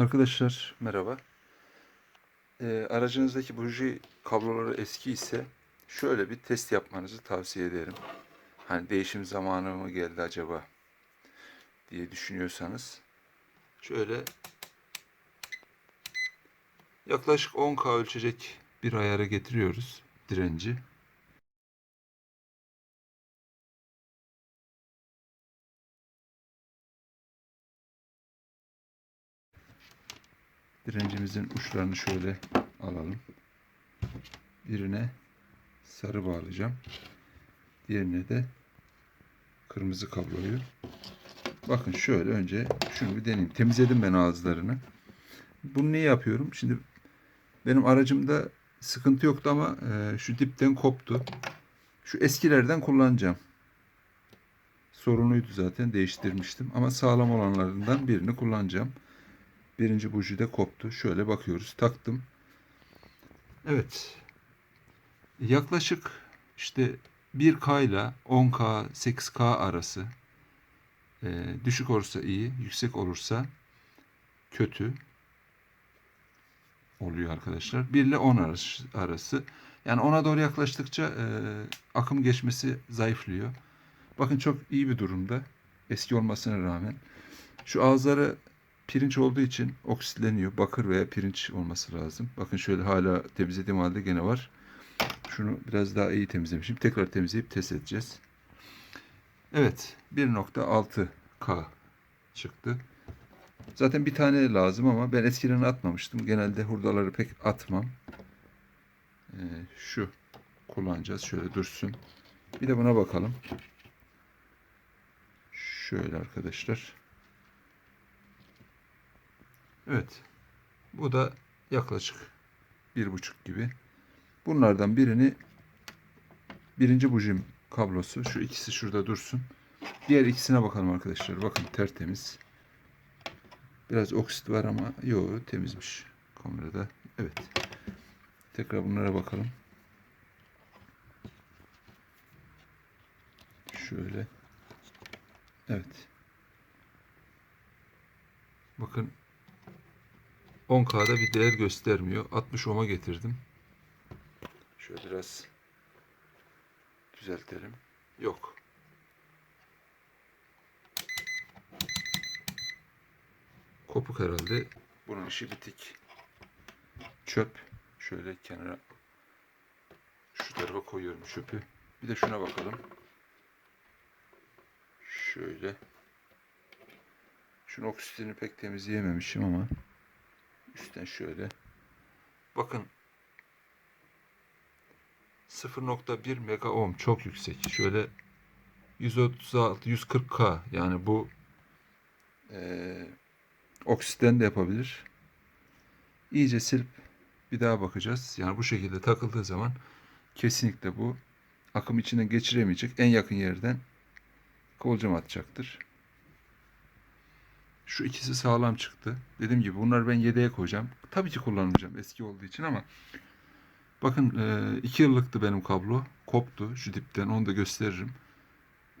Arkadaşlar merhaba. Ee, aracınızdaki buji kabloları eski ise şöyle bir test yapmanızı tavsiye ederim. Hani değişim zamanı mı geldi acaba diye düşünüyorsanız şöyle yaklaşık 10K ölçecek bir ayara getiriyoruz direnci. Direncimizin uçlarını şöyle alalım. Birine sarı bağlayacağım. Diğerine de kırmızı kabloyu. Bakın şöyle önce şunu bir deneyeyim. Temizledim ben ağızlarını. Bunu niye yapıyorum? Şimdi benim aracımda sıkıntı yoktu ama e, şu dipten koptu. Şu eskilerden kullanacağım. Sorunluydu zaten değiştirmiştim ama sağlam olanlarından birini kullanacağım. Birinci buji de koptu. Şöyle bakıyoruz. Taktım. Evet. Yaklaşık işte 1K ile 10K, 8K arası. Ee, düşük olursa iyi, yüksek olursa kötü oluyor arkadaşlar. 1 ile 10 arası. Yani 10'a doğru yaklaştıkça e, akım geçmesi zayıflıyor. Bakın çok iyi bir durumda. Eski olmasına rağmen. Şu ağızları pirinç olduğu için oksitleniyor. Bakır veya pirinç olması lazım. Bakın şöyle hala temizlediğim halde gene var. Şunu biraz daha iyi temizlemişim. Tekrar temizleyip test edeceğiz. Evet. 1.6K çıktı. Zaten bir tane lazım ama ben eskiden atmamıştım. Genelde hurdaları pek atmam. Ee, şu kullanacağız. Şöyle dursun. Bir de buna bakalım. Şöyle arkadaşlar. Evet. Bu da yaklaşık bir buçuk gibi. Bunlardan birini birinci bujim kablosu. Şu ikisi şurada dursun. Diğer ikisine bakalım arkadaşlar. Bakın tertemiz. Biraz oksit var ama yok temizmiş kamerada. Evet. Tekrar bunlara bakalım. Şöyle. Evet. Bakın 10K'da bir değer göstermiyor. 60 ohm'a getirdim. Şöyle biraz düzeltelim. Yok. Kopuk herhalde. Bunun işi bitik. Çöp. Şöyle kenara şu tarafa koyuyorum çöpü. Bir de şuna bakalım. Şöyle. Şunun oksitini pek temizleyememişim ama üstten şöyle. Bakın 0.1 mega ohm çok yüksek. Şöyle 136 140k yani bu eee oksitten de yapabilir. İyice silip bir daha bakacağız. Yani bu şekilde takıldığı zaman kesinlikle bu akım içinden geçiremeyecek. En yakın yerden kıvılcım atacaktır. Şu ikisi sağlam çıktı. Dediğim gibi bunları ben yedeğe koyacağım. Tabii ki kullanacağım eski olduğu için ama bakın e, iki yıllıktı benim kablo. Koptu şu dipten onu da gösteririm.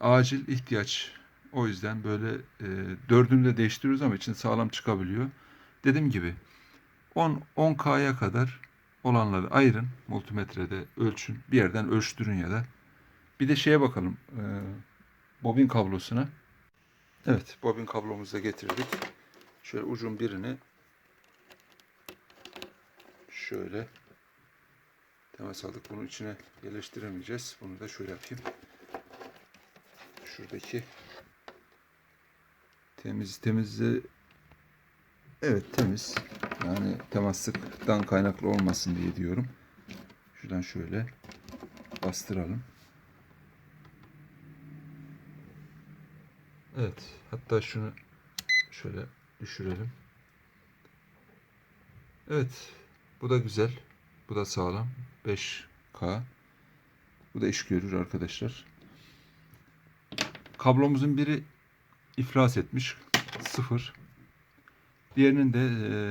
Acil ihtiyaç. O yüzden böyle e, dördünü de değiştiriyoruz ama için sağlam çıkabiliyor. Dediğim gibi 10 10K'ya kadar olanları ayırın. Multimetrede ölçün. Bir yerden ölçtürün ya da. Bir de şeye bakalım. E, bobin kablosuna. Evet, bobin kablomuzu getirdik. Şöyle ucun birini şöyle temas aldık. Bunun içine yerleştiremeyeceğiz. Bunu da şöyle yapayım. Şuradaki temiz temizle Evet temiz. Yani temaslıktan kaynaklı olmasın diye diyorum. Şuradan şöyle bastıralım. Evet. Hatta şunu şöyle düşürelim. Evet. Bu da güzel. Bu da sağlam. 5K. Bu da iş görür arkadaşlar. Kablomuzun biri iflas etmiş. Sıfır. Diğerinin de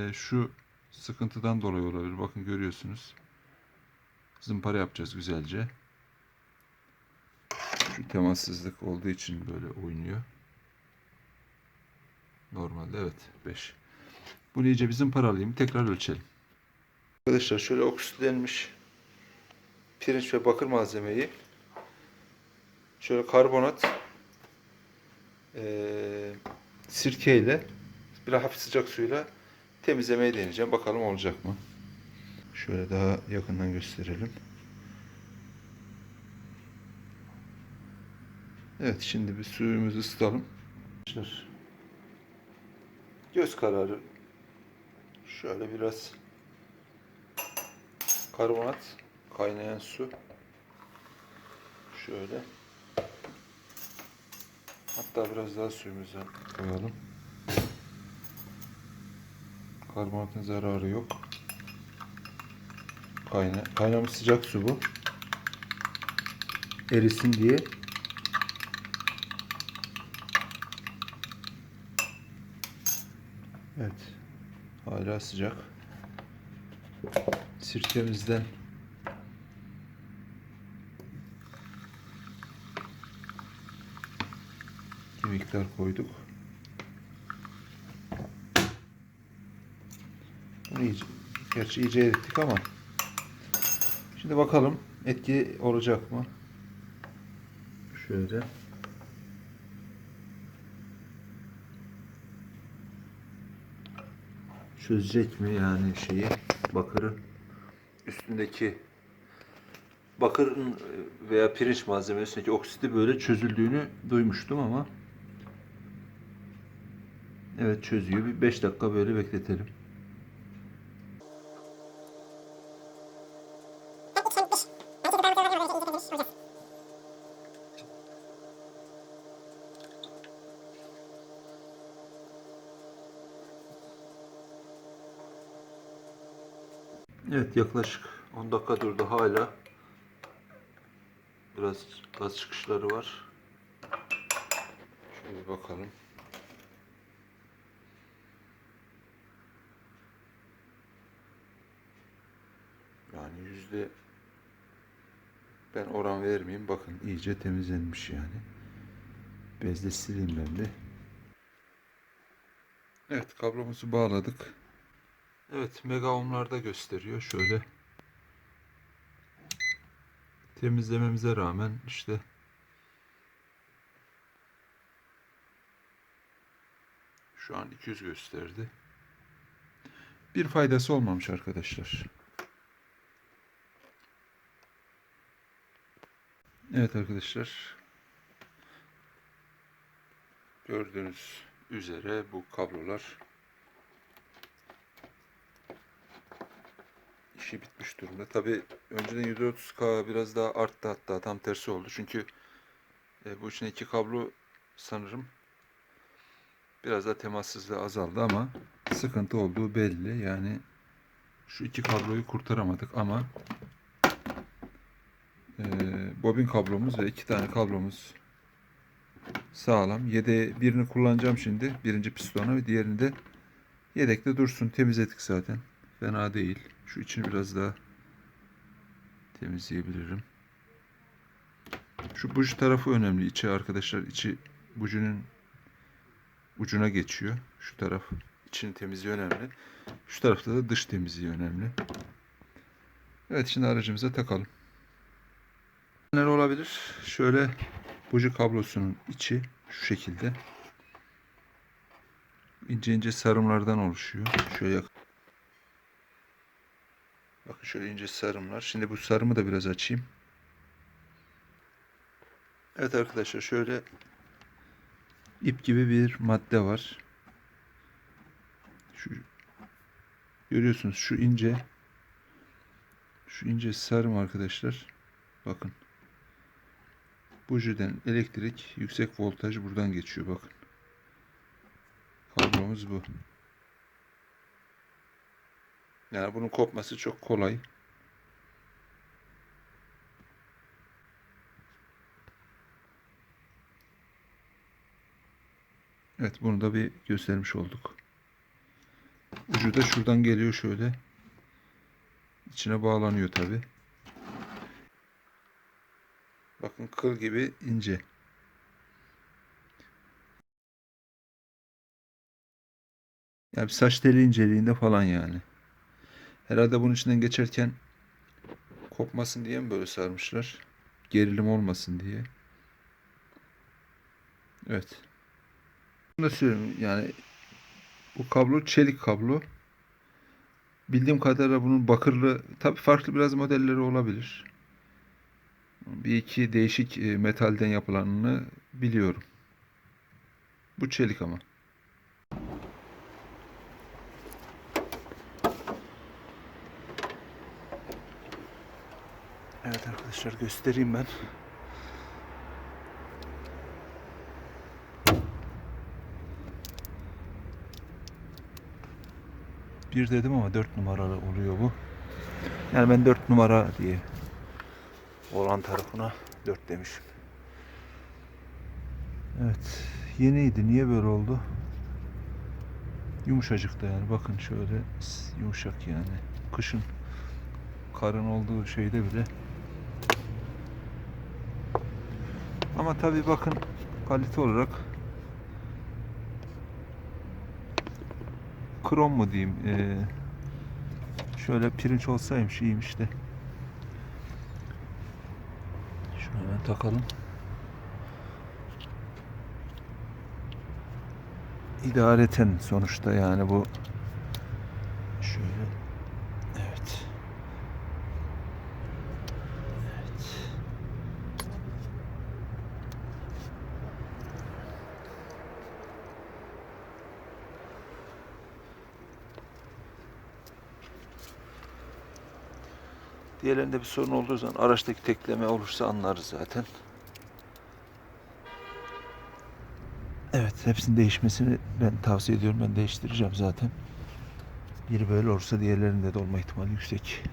e, şu sıkıntıdan dolayı olabilir. Bakın görüyorsunuz. Zımpara yapacağız güzelce. Şu temassızlık olduğu için böyle oynuyor. Normalde evet 5. Bunu iyice bizim paralayayım. Tekrar ölçelim. Arkadaşlar şöyle oksitlenmiş pirinç ve bakır malzemeyi şöyle karbonat eee sirkeyle bir hafif sıcak suyla temizlemeye deneyeceğim. Bakalım olacak mı? Şöyle daha yakından gösterelim. Evet şimdi bir suyumuzu ısıtalım. Arkadaşlar, Göz kararı şöyle biraz karbonat kaynayan su şöyle hatta biraz daha suyumuzu koyalım. Karbonatın zararı yok. Kayna kaynamış sıcak su bu. Erisin diye. Evet. Hala sıcak. Sirkemizden bir miktar koyduk. Bunu iyice, gerçi iyice erittik ama şimdi bakalım etki olacak mı? Şöyle. Çözecek mi yani şeyi bakırı üstündeki bakırın veya pirinç malzemesindeki oksiti böyle çözüldüğünü duymuştum ama evet çözüyor. Bir 5 dakika böyle bekletelim. Evet yaklaşık 10 dakika durdu hala. Biraz gaz çıkışları var. Şöyle bakalım. Yani yüzde ben oran vermeyeyim. Bakın iyice temizlenmiş yani. Bezle sileyim ben de. Evet kablomuzu bağladık. Evet mega ohmlarda gösteriyor. Şöyle temizlememize rağmen işte şu an 200 gösterdi. Bir faydası olmamış arkadaşlar. Evet arkadaşlar. Gördüğünüz üzere bu kablolar işi bitmiş durumda. Tabi önceden 130K biraz daha arttı hatta tam tersi oldu. Çünkü e, bu içine iki kablo sanırım biraz da temassızlığı azaldı ama sıkıntı olduğu belli. Yani şu iki kabloyu kurtaramadık ama e, bobin kablomuz ve iki tane kablomuz sağlam. Yede birini kullanacağım şimdi. Birinci pistona ve diğerini de yedekte dursun. Temizledik zaten. Fena değil. Şu içini biraz daha temizleyebilirim. Şu buji tarafı önemli. İçi arkadaşlar içi bujinin ucuna geçiyor. Şu taraf içini temizliği önemli. Şu tarafta da dış temizliği önemli. Evet şimdi aracımıza takalım. Neler olabilir? Şöyle buji kablosunun içi şu şekilde. ince ince sarımlardan oluşuyor. Şöyle Bakın şöyle ince sarımlar. Şimdi bu sarımı da biraz açayım. Evet arkadaşlar şöyle ip gibi bir madde var. Şu görüyorsunuz şu ince şu ince sarım arkadaşlar. Bakın. Bujiden elektrik yüksek voltaj buradan geçiyor bakın. Kablomuz bu. Yani bunun kopması çok kolay. Evet bunu da bir göstermiş olduk. Ucu da şuradan geliyor şöyle. İçine bağlanıyor tabi. Bakın kıl gibi ince. Yani saç teli inceliğinde falan yani. Herhalde bunun içinden geçerken kopmasın diye mi böyle sarmışlar? Gerilim olmasın diye. Evet. Bunu da söyleyeyim yani bu kablo çelik kablo. Bildiğim kadarıyla bunun bakırlı, tabii farklı biraz modelleri olabilir. Bir iki değişik e, metalden yapılanını biliyorum. Bu çelik ama. Evet arkadaşlar göstereyim ben. Bir dedim ama dört numaralı oluyor bu. Yani ben dört numara diye olan tarafına dört demişim. Evet. Yeniydi. Niye böyle oldu? Yumuşacık da yani. Bakın şöyle yumuşak yani. Kışın karın olduğu şeyde bile. Ama tabii bakın kalite olarak krom mu diyeyim ee, şöyle pirinç olsaymış iyiymiş de. Şunu takalım. İdareten sonuçta yani bu şöyle evet evet Diğerlerinde bir sorun olduğu zaman araçtaki tekleme olursa anlarız zaten. Evet, hepsinin değişmesini ben tavsiye ediyorum. Ben değiştireceğim zaten. Biri böyle olursa diğerlerinde de olma ihtimali yüksek.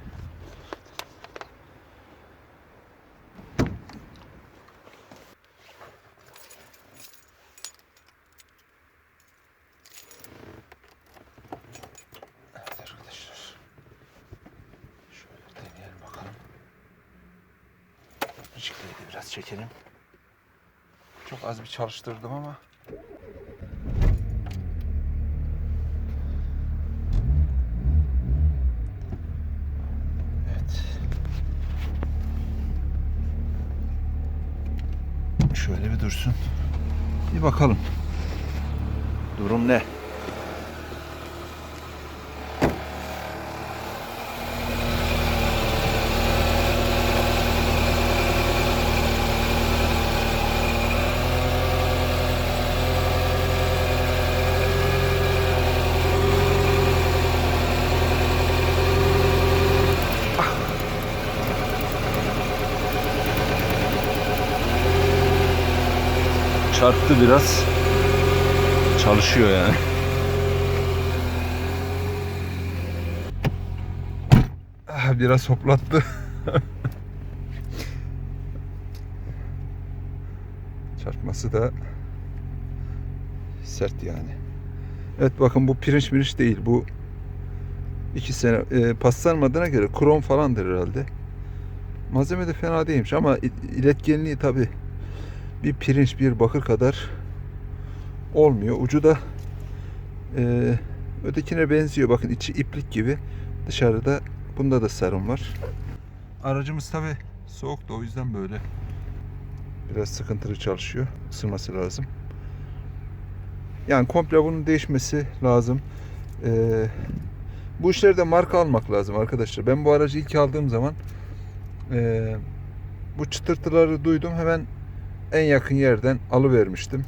Evet arkadaşlar. Şöyle deneyelim bakalım. Da biraz çekelim. Çok az bir çalıştırdım ama. Evet. Şöyle bir dursun. Bir bakalım. Durum ne? Çarptı biraz. Çalışıyor yani. Ah, Biraz hoplattı. Çarpması da sert yani. Evet bakın bu pirinç pirinç değil. Bu iki sene e, paslanmadığına göre krom falandır herhalde. Malzeme de fena değilmiş ama iletkenliği tabi bir pirinç bir bakır kadar olmuyor. Ucu da e, ötekine benziyor. Bakın içi iplik gibi. Dışarıda bunda da sarım var. Aracımız tabi soğuk da o yüzden böyle biraz sıkıntılı çalışıyor. Isınması lazım. Yani komple bunun değişmesi lazım. Ee, bu işlerde marka almak lazım arkadaşlar. Ben bu aracı ilk aldığım zaman ee, bu çıtırtıları duydum. Hemen en yakın yerden alıvermiştim.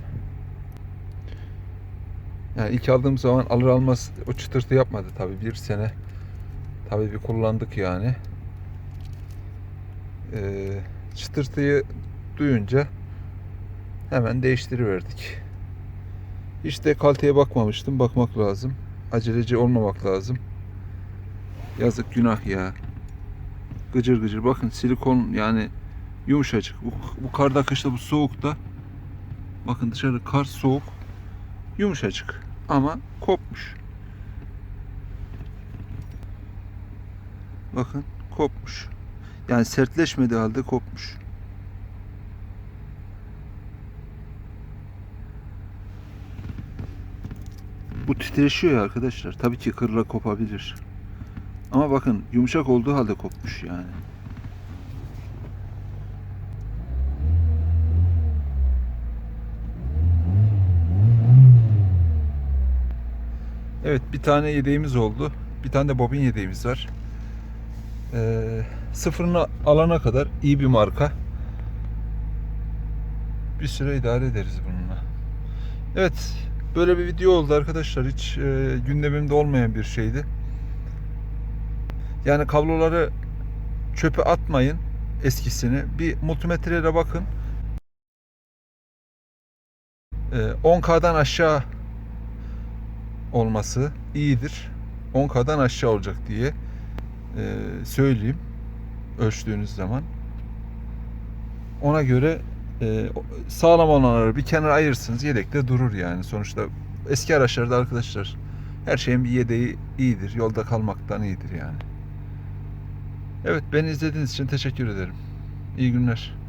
Yani ilk aldığım zaman alır almaz o çıtırtı yapmadı tabii bir sene. Tabii bir kullandık yani. Ee, çıtırtıyı duyunca hemen değiştiriverdik. Hiç de kaliteye bakmamıştım. Bakmak lazım. Aceleci olmamak lazım. Yazık günah ya. Gıcır gıcır. Bakın silikon yani yumuşacık. Bu, bu karda kışta bu soğukta bakın dışarı kar soğuk yumuşacık ama kopmuş. Bakın kopmuş. Yani sertleşmediği halde kopmuş. Bu titreşiyor ya arkadaşlar. Tabii ki kırla kopabilir. Ama bakın yumuşak olduğu halde kopmuş yani. Evet bir tane yedeğimiz oldu. Bir tane de bobin yedeğimiz var. Ee, sıfırını alana kadar iyi bir marka. Bir süre idare ederiz bununla. Evet böyle bir video oldu arkadaşlar. Hiç e, gündemimde olmayan bir şeydi. Yani kabloları çöpe atmayın eskisini. Bir multimetreye de bakın. Ee, 10K'dan aşağı olması iyidir. 10K'dan aşağı olacak diye e, söyleyeyim ölçtüğünüz zaman. Ona göre e, sağlam olanları bir kenara ayırırsınız. Yedekte durur yani. Sonuçta eski araçlarda arkadaşlar her şeyin bir yedeği iyidir. Yolda kalmaktan iyidir yani. Evet beni izlediğiniz için teşekkür ederim. İyi günler.